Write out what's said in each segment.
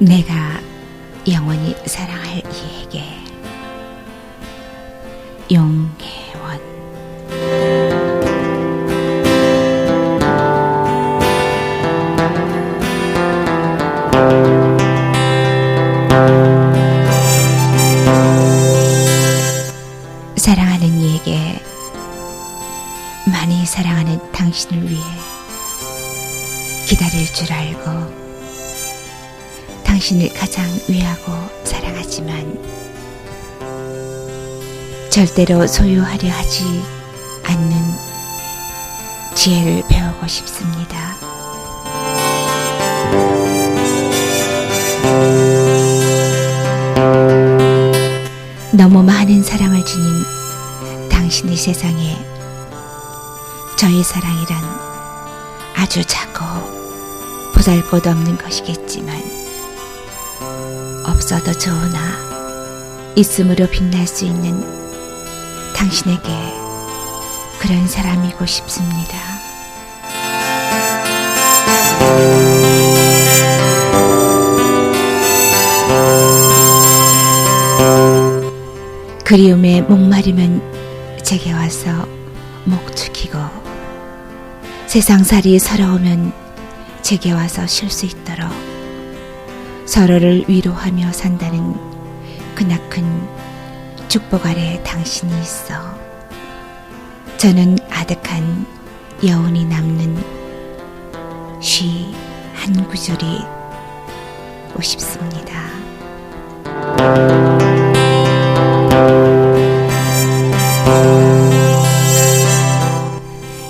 내가 영원히 사랑할 이에게 용혜원. 사랑하는 이에게 많이 사랑하는 당신을 위해 기다릴 줄 알고 당신을 가장 위하고 사랑하지만 절대로 소유하려 하지 않는 지혜를 배우고 싶습니다. 너무 많은 사랑을 지닌 당신의 세상에 저의 사랑이란 아주 작고 보잘 것 없는 것이겠지만 없어도 좋으나 있음으로 빛날 수 있는 당신에게 그런 사람이고 싶습니다. 그리움에 목마르면 제게 와서 목 죽이고 세상살이 서러우면 제게 와서 쉴 수 있도록 서로를 위로하며 산다는 그나큰 축복 아래 당신이 있어 저는 아득한 여운이 남는 쉬한 구절이 고 싶습니다.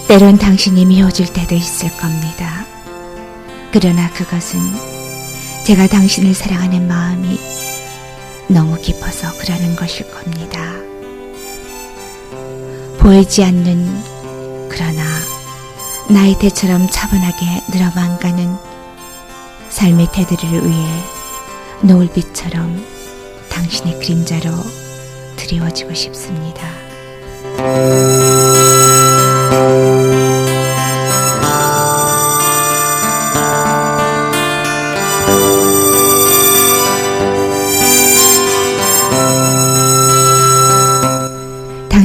때론 당신이 미워질 때도 있을 겁니다. 그러나 그것은 제가 당신을 사랑하는 마음이 너무 깊어서 그러는 것일 겁니다. 보이지 않는 그러나 나이테처럼 차분하게 늘어만 가는 삶의 테두리를 위해 노을빛처럼 당신의 그림자로 드리워지고 싶습니다.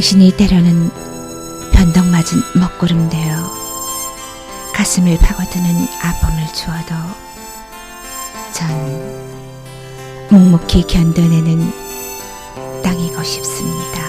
당신이 때로는 변덕맞은 먹구름 되어 가슴을 파고드는 아픔을 주어도 전 묵묵히 견뎌내는 땅이고 싶습니다.